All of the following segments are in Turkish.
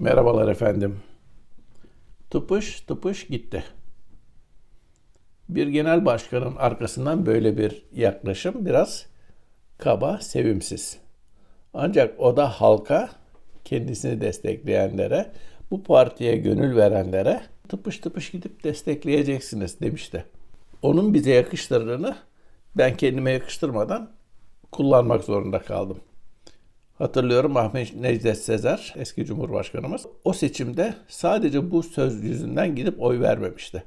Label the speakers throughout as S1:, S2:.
S1: Merhabalar efendim. Tıpış tıpış gitti. Bir genel başkanın arkasından böyle bir yaklaşım biraz kaba, sevimsiz. Ancak o da halka, kendisini destekleyenlere, bu partiye gönül verenlere tıpış tıpış gidip destekleyeceksiniz demişti. Onun bize yakıştırdığını ben kendime yakıştırmadan kullanmak zorunda kaldım. Hatırlıyorum Ahmet Necdet Sezer, eski Cumhurbaşkanımız. O seçimde sadece bu söz yüzünden gidip oy vermemişti.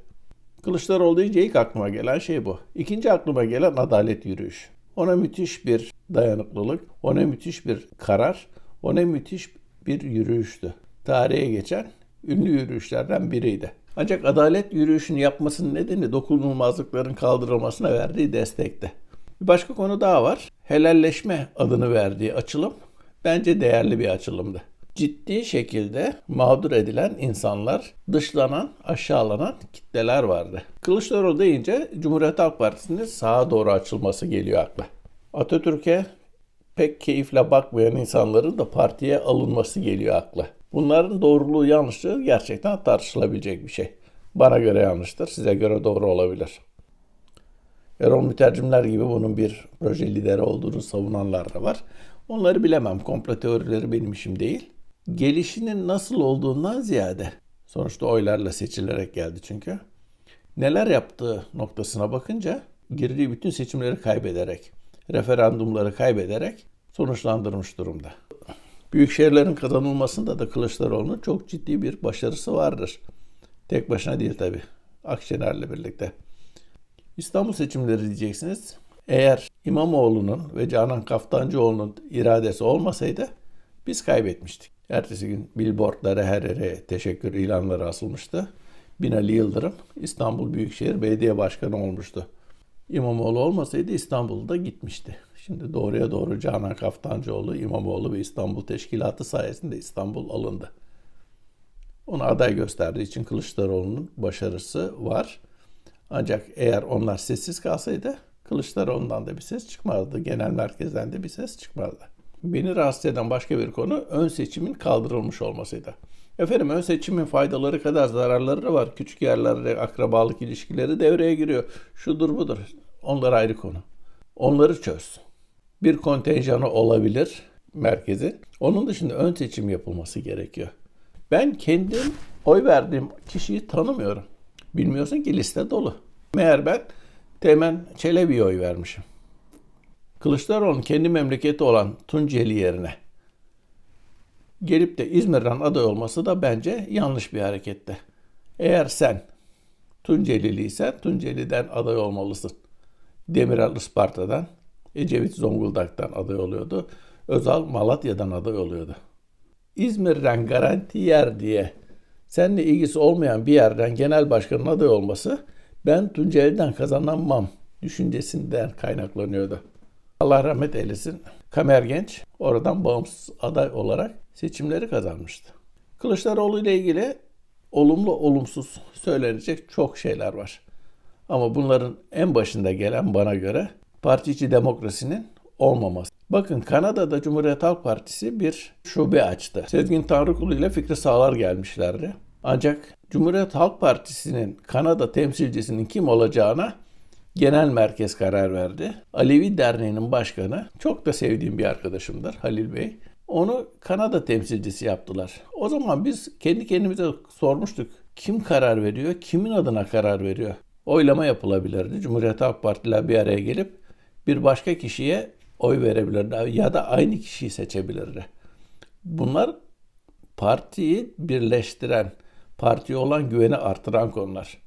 S1: Kılıçdaroğlu deyince ilk aklıma gelen şey bu. İkinci aklıma gelen adalet yürüyüş. Ona müthiş bir dayanıklılık, ona müthiş bir karar, ona müthiş bir yürüyüştü. Tarihe geçen ünlü yürüyüşlerden biriydi. Ancak adalet yürüyüşünü yapmasının nedeni dokunulmazlıkların kaldırılmasına verdiği destekti. Bir başka konu daha var. Helalleşme adını verdiği açılım bence değerli bir açılımdı. Ciddi şekilde mağdur edilen insanlar, dışlanan, aşağılanan kitleler vardı. Kılıçdaroğlu deyince Cumhuriyet Halk Partisi'nin sağa doğru açılması geliyor akla. Atatürk'e pek keyifle bakmayan insanların da partiye alınması geliyor akla. Bunların doğruluğu yanlışlığı gerçekten tartışılabilecek bir şey. Bana göre yanlıştır, size göre doğru olabilir. Erol Mütercimler gibi bunun bir proje lideri olduğunu savunanlar da var. Onları bilemem. Komplo teorileri benim işim değil. Gelişinin nasıl olduğundan ziyade, sonuçta oylarla seçilerek geldi çünkü. Neler yaptığı noktasına bakınca girdiği bütün seçimleri kaybederek, referandumları kaybederek sonuçlandırmış durumda. Büyük şehirlerin kazanılmasında da Kılıçdaroğlu'nun çok ciddi bir başarısı vardır. Tek başına değil tabi. Akşener'le birlikte. İstanbul seçimleri diyeceksiniz. Eğer İmamoğlu'nun ve Canan Kaftancıoğlu'nun iradesi olmasaydı biz kaybetmiştik. Ertesi gün billboardlara her yere teşekkür ilanları asılmıştı. Binali Yıldırım İstanbul Büyükşehir Belediye Başkanı olmuştu. İmamoğlu olmasaydı İstanbul'da gitmişti. Şimdi doğruya doğru Canan Kaftancıoğlu, İmamoğlu ve İstanbul Teşkilatı sayesinde İstanbul alındı. Onu aday gösterdiği için Kılıçdaroğlu'nun başarısı var. Ancak eğer onlar sessiz kalsaydı Kılıçdaroğlu'ndan da bir ses çıkmazdı. Genel merkezden de bir ses çıkmazdı. Beni rahatsız eden başka bir konu ön seçimin kaldırılmış olmasıydı. Efendim ön seçimin faydaları kadar zararları da var. Küçük yerlerde akrabalık ilişkileri devreye giriyor. Şudur budur. Onlar ayrı konu. Onları çöz. Bir kontenjanı olabilir merkezi. Onun dışında ön seçim yapılması gerekiyor. Ben kendim oy verdiğim kişiyi tanımıyorum. Bilmiyorsun ki liste dolu. Meğer ben Teğmen Çelebi'ye oy vermişim. Kılıçdaroğlu'nun kendi memleketi olan Tunceli yerine gelip de İzmir'den aday olması da bence yanlış bir hareketti. Eğer sen Tunceliliysen Tunceli'den aday olmalısın. Demirel Isparta'dan, Ecevit Zonguldak'tan aday oluyordu. Özal Malatya'dan aday oluyordu. İzmir'den garanti yer diye seninle ilgisi olmayan bir yerden genel başkanın aday olması ben Tunceli'den kazanamam düşüncesinden kaynaklanıyordu. Allah rahmet eylesin. Kamer Genç oradan bağımsız aday olarak seçimleri kazanmıştı. Kılıçdaroğlu ile ilgili olumlu olumsuz söylenecek çok şeyler var. Ama bunların en başında gelen bana göre parti içi demokrasinin olmaması. Bakın Kanada'da Cumhuriyet Halk Partisi bir şube açtı. Sezgin Tanrıkulu ile Fikri Sağlar gelmişlerdi. Ancak Cumhuriyet Halk Partisi'nin Kanada temsilcisinin kim olacağına genel merkez karar verdi. Alevi Derneği'nin başkanı, çok da sevdiğim bir arkadaşımdır Halil Bey. Onu Kanada temsilcisi yaptılar. O zaman biz kendi kendimize sormuştuk. Kim karar veriyor? Kimin adına karar veriyor? Oylama yapılabilirdi. Cumhuriyet Halk Partiler bir araya gelip bir başka kişiye oy verebilirdi ya da aynı kişiyi seçebilirdi. Bunlar partiyi birleştiren, partiye olan güveni artıran konular.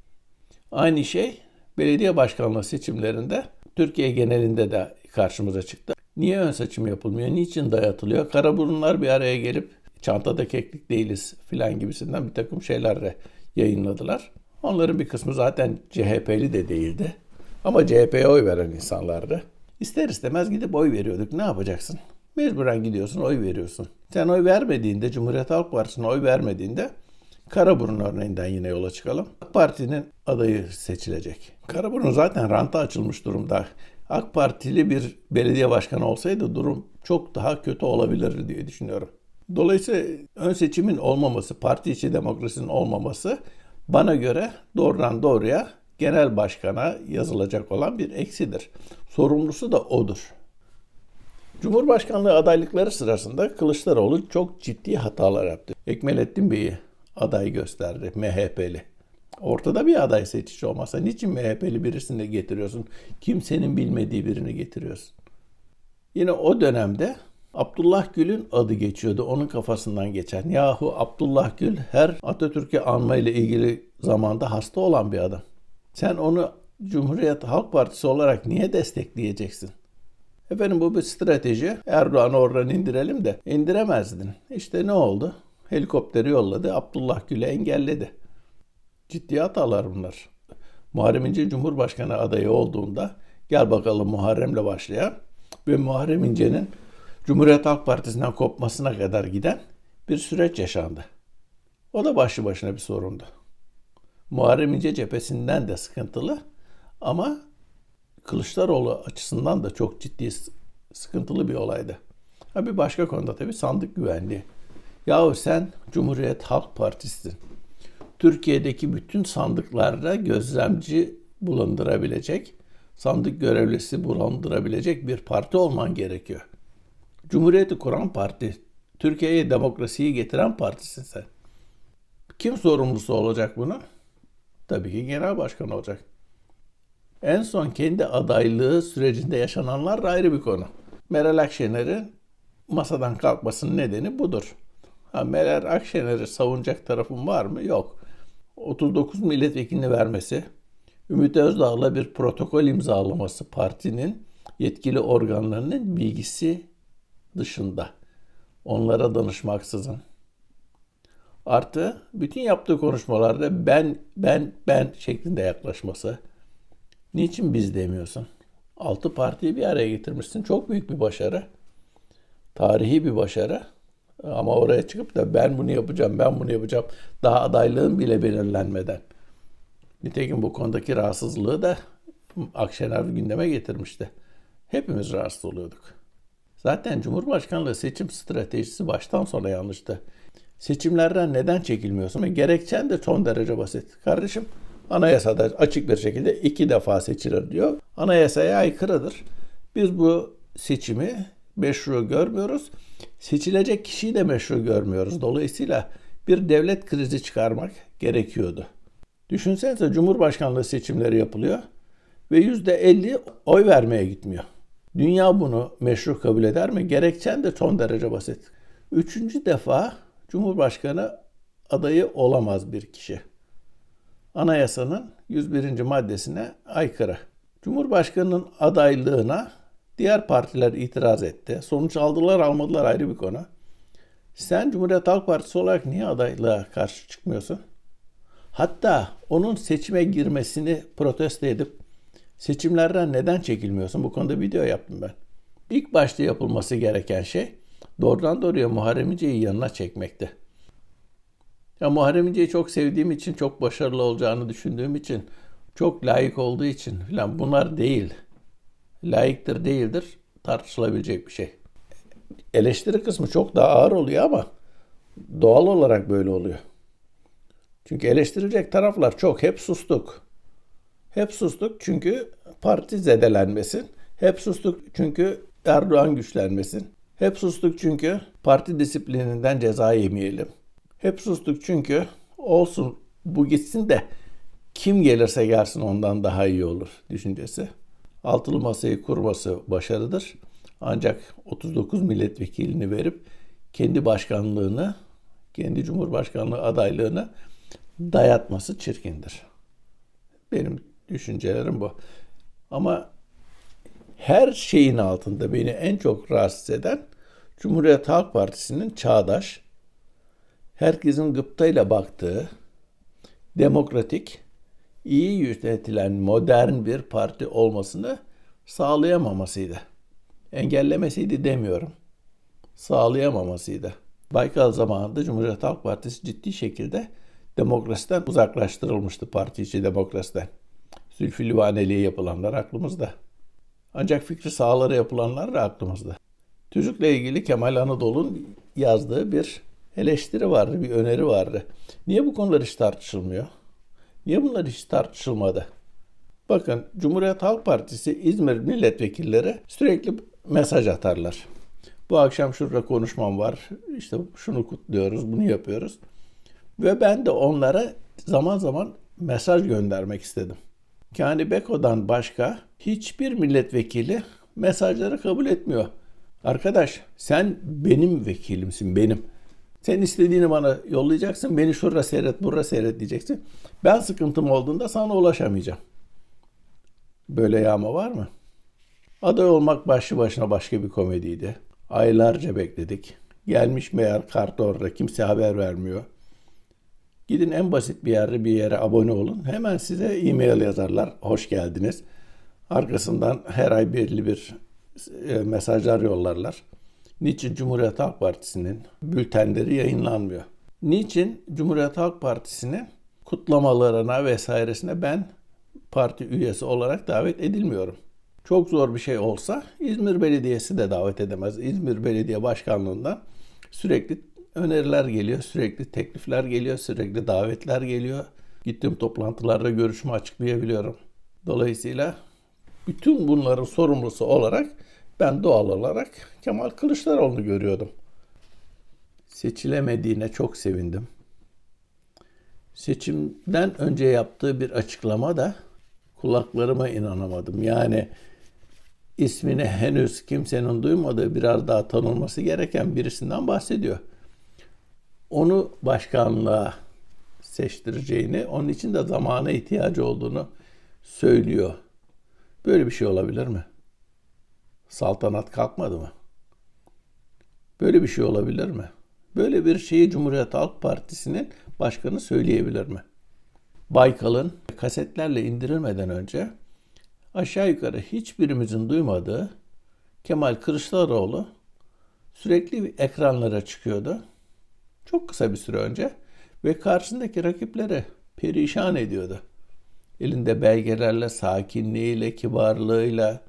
S1: Aynı şey belediye başkanlığı seçimlerinde Türkiye genelinde de karşımıza çıktı. Niye ön seçim yapılmıyor? Niçin dayatılıyor? Karaburunlar bir araya gelip çantada keklik değiliz filan gibisinden bir takım şeyler de yayınladılar. Onların bir kısmı zaten CHP'li de değildi. Ama CHP'ye oy veren insanlardı. İster istemez gidip oy veriyorduk. Ne yapacaksın? Mecburen gidiyorsun oy veriyorsun. Sen oy vermediğinde, Cumhuriyet Halk Partisi'ne oy vermediğinde Karaburun örneğinden yine yola çıkalım. AK Parti'nin adayı seçilecek. Karaburun zaten ranta açılmış durumda. AK Partili bir belediye başkanı olsaydı durum çok daha kötü olabilir diye düşünüyorum. Dolayısıyla ön seçimin olmaması, parti içi demokrasinin olmaması bana göre doğrudan doğruya genel başkana yazılacak olan bir eksidir. Sorumlusu da odur. Cumhurbaşkanlığı adaylıkları sırasında Kılıçdaroğlu çok ciddi hatalar yaptı. Ekmelettin Bey'i aday gösterdi MHP'li. Ortada bir aday seçici olmasa niçin MHP'li birisini getiriyorsun? Kimsenin bilmediği birini getiriyorsun. Yine o dönemde Abdullah Gül'ün adı geçiyordu onun kafasından geçen. Yahu Abdullah Gül her Atatürk'ü anma ile ilgili zamanda hasta olan bir adam. Sen onu Cumhuriyet Halk Partisi olarak niye destekleyeceksin? Efendim bu bir strateji. Erdoğan'ı oradan indirelim de indiremezdin. İşte ne oldu? Helikopteri yolladı. Abdullah Gül'ü engelledi. Ciddi hatalar bunlar. Muharrem İnce Cumhurbaşkanı adayı olduğunda gel bakalım Muharrem'le başlayan ve Muharrem İnce'nin Cumhuriyet Halk Partisi'nden kopmasına kadar giden bir süreç yaşandı. O da başlı başına bir sorundu. Muharrem İnce cephesinden de sıkıntılı ama Kılıçdaroğlu açısından da çok ciddi sıkıntılı bir olaydı. Bir başka konuda tabii sandık güvenliği. Yahu sen Cumhuriyet Halk Partisi'sin. Türkiye'deki bütün sandıklarda gözlemci bulundurabilecek, sandık görevlisi bulundurabilecek bir parti olman gerekiyor. Cumhuriyeti kuran parti, Türkiye'ye demokrasiyi getiren partisin sen. Kim sorumlusu olacak bunu? Tabii ki genel başkan olacak. En son kendi adaylığı sürecinde yaşananlar ayrı bir konu. Meral Akşener'in masadan kalkmasının nedeni budur. Ha, Meral Akşener'i savunacak tarafım var mı? Yok. 39 milletvekilini vermesi, Ümit Özdağ'la bir protokol imzalaması partinin yetkili organlarının bilgisi dışında. Onlara danışmaksızın. Artı bütün yaptığı konuşmalarda ben, ben, ben şeklinde yaklaşması. Niçin biz demiyorsun? Altı partiyi bir araya getirmişsin. Çok büyük bir başarı. Tarihi bir başarı. Ama oraya çıkıp da ben bunu yapacağım, ben bunu yapacağım. Daha adaylığın bile belirlenmeden. Nitekim bu konudaki rahatsızlığı da Akşener gündeme getirmişti. Hepimiz rahatsız oluyorduk. Zaten Cumhurbaşkanlığı seçim stratejisi baştan sona yanlıştı. Seçimlerden neden çekilmiyorsun? Ve gerekçen de son derece basit. Kardeşim anayasada açık bir şekilde iki defa seçilir diyor. Anayasaya aykırıdır. Biz bu seçimi meşru görmüyoruz. Seçilecek kişiyi de meşru görmüyoruz. Dolayısıyla bir devlet krizi çıkarmak gerekiyordu. Düşünsenize Cumhurbaşkanlığı seçimleri yapılıyor ve %50 oy vermeye gitmiyor. Dünya bunu meşru kabul eder mi? Gerekçen de son derece basit. Üçüncü defa Cumhurbaşkanı adayı olamaz bir kişi. Anayasanın 101. maddesine aykırı. Cumhurbaşkanının adaylığına diğer partiler itiraz etti. Sonuç aldılar almadılar ayrı bir konu. Sen Cumhuriyet Halk Partisi olarak niye adaylığa karşı çıkmıyorsun? Hatta onun seçime girmesini protesto edip seçimlerden neden çekilmiyorsun? Bu konuda video yaptım ben. İlk başta yapılması gereken şey doğrudan doğruya Muharrem İnce'yi yanına çekmekti. Ya Muharrem İnce'yi çok sevdiğim için, çok başarılı olacağını düşündüğüm için, çok layık olduğu için filan bunlar değil. Layıktır değildir tartışılabilecek bir şey. Eleştiri kısmı çok daha ağır oluyor ama doğal olarak böyle oluyor. Çünkü eleştirecek taraflar çok. Hep sustuk. Hep sustuk çünkü parti zedelenmesin. Hep sustuk çünkü Erdoğan güçlenmesin. Hep sustuk çünkü parti disiplininden ceza yemeyelim. Hep sustuk çünkü olsun bu gitsin de kim gelirse gelsin ondan daha iyi olur düşüncesi. Altılı masayı kurması başarıdır. Ancak 39 milletvekilini verip kendi başkanlığını, kendi cumhurbaşkanlığı adaylığını dayatması çirkindir. Benim düşüncelerim bu. Ama her şeyin altında beni en çok rahatsız eden Cumhuriyet Halk Partisi'nin çağdaş, herkesin gıptayla baktığı, demokratik, iyi yönetilen modern bir parti olmasını sağlayamamasıydı. Engellemesiydi demiyorum. Sağlayamamasıydı. Baykal zamanında Cumhuriyet Halk Partisi ciddi şekilde demokrasiden uzaklaştırılmıştı parti içi demokrasiden. Zülfü Livaneli'ye yapılanlar aklımızda. Ancak fikri sahalara yapılanlar da aklımızda. Tüzükle ilgili Kemal Anadolu'nun yazdığı bir eleştiri vardı, bir öneri vardı. Niye bu konular hiç tartışılmıyor? Niye bunlar hiç tartışılmadı? Bakın Cumhuriyet Halk Partisi İzmir milletvekilleri sürekli mesaj atarlar. Bu akşam şurada konuşmam var. İşte şunu kutluyoruz, bunu yapıyoruz. Ve ben de onlara zaman zaman mesaj göndermek istedim. Kani Beko'dan başka hiçbir milletvekili mesajları kabul etmiyor. Arkadaş sen benim vekilimsin benim. Sen istediğini bana yollayacaksın. Beni şurada seyret, burada seyret diyeceksin. Ben sıkıntım olduğunda sana ulaşamayacağım. Böyle yağma var mı? Aday olmak başlı başına başka bir komediydi. Aylarca bekledik. Gelmiş meğer kart orada kimse haber vermiyor. Gidin en basit bir yerde bir yere abone olun. Hemen size e-mail yazarlar. Hoş geldiniz. Arkasından her ay belli bir e, mesajlar yollarlar. Niçin Cumhuriyet Halk Partisi'nin bültenleri yayınlanmıyor? Niçin Cumhuriyet Halk Partisi'nin kutlamalarına vesairesine ben parti üyesi olarak davet edilmiyorum? Çok zor bir şey olsa İzmir Belediyesi de davet edemez. İzmir Belediye Başkanlığı'ndan sürekli öneriler geliyor, sürekli teklifler geliyor, sürekli davetler geliyor. Gittiğim toplantılarda görüşümü açıklayabiliyorum. Dolayısıyla bütün bunların sorumlusu olarak ben doğal olarak Kemal Kılıçdaroğlu'nu görüyordum. Seçilemediğine çok sevindim. Seçimden önce yaptığı bir açıklama da kulaklarıma inanamadım. Yani ismini henüz kimsenin duymadığı biraz daha tanınması gereken birisinden bahsediyor. Onu başkanlığa seçtireceğini, onun için de zamana ihtiyacı olduğunu söylüyor. Böyle bir şey olabilir mi? Saltanat kalkmadı mı? Böyle bir şey olabilir mi? Böyle bir şeyi Cumhuriyet Halk Partisi'nin başkanı söyleyebilir mi? Baykal'ın kasetlerle indirilmeden önce aşağı yukarı hiçbirimizin duymadığı Kemal Kılıçdaroğlu sürekli ekranlara çıkıyordu. Çok kısa bir süre önce ve karşısındaki rakipleri perişan ediyordu. Elinde belgelerle, sakinliğiyle, kibarlığıyla,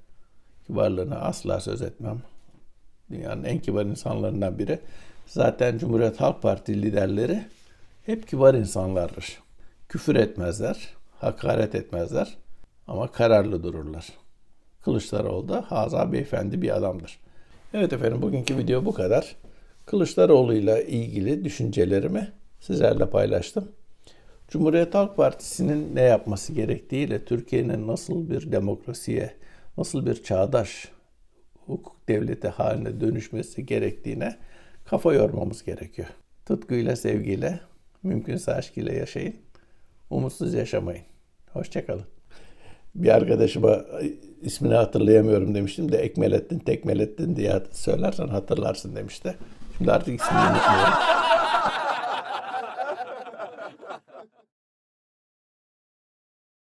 S1: kibarlığına asla söz etmem. Dünyanın en kibar insanlarından biri. Zaten Cumhuriyet Halk Parti liderleri hep kibar insanlardır. Küfür etmezler, hakaret etmezler ama kararlı dururlar. Kılıçdaroğlu da Haza Beyefendi bir adamdır. Evet efendim bugünkü video bu kadar. Kılıçdaroğlu ile ilgili düşüncelerimi sizlerle paylaştım. Cumhuriyet Halk Partisi'nin ne yapması gerektiğiyle Türkiye'nin nasıl bir demokrasiye, nasıl bir çağdaş hukuk devleti haline dönüşmesi gerektiğine kafa yormamız gerekiyor. Tutkuyla, sevgiyle, mümkünse aşk ile yaşayın. Umutsuz yaşamayın. Hoşçakalın. Bir arkadaşıma ismini hatırlayamıyorum demiştim de Ekmelettin, Tekmelettin diye söylersen hatırlarsın demişti. Şimdi artık ismini unutmuyorum.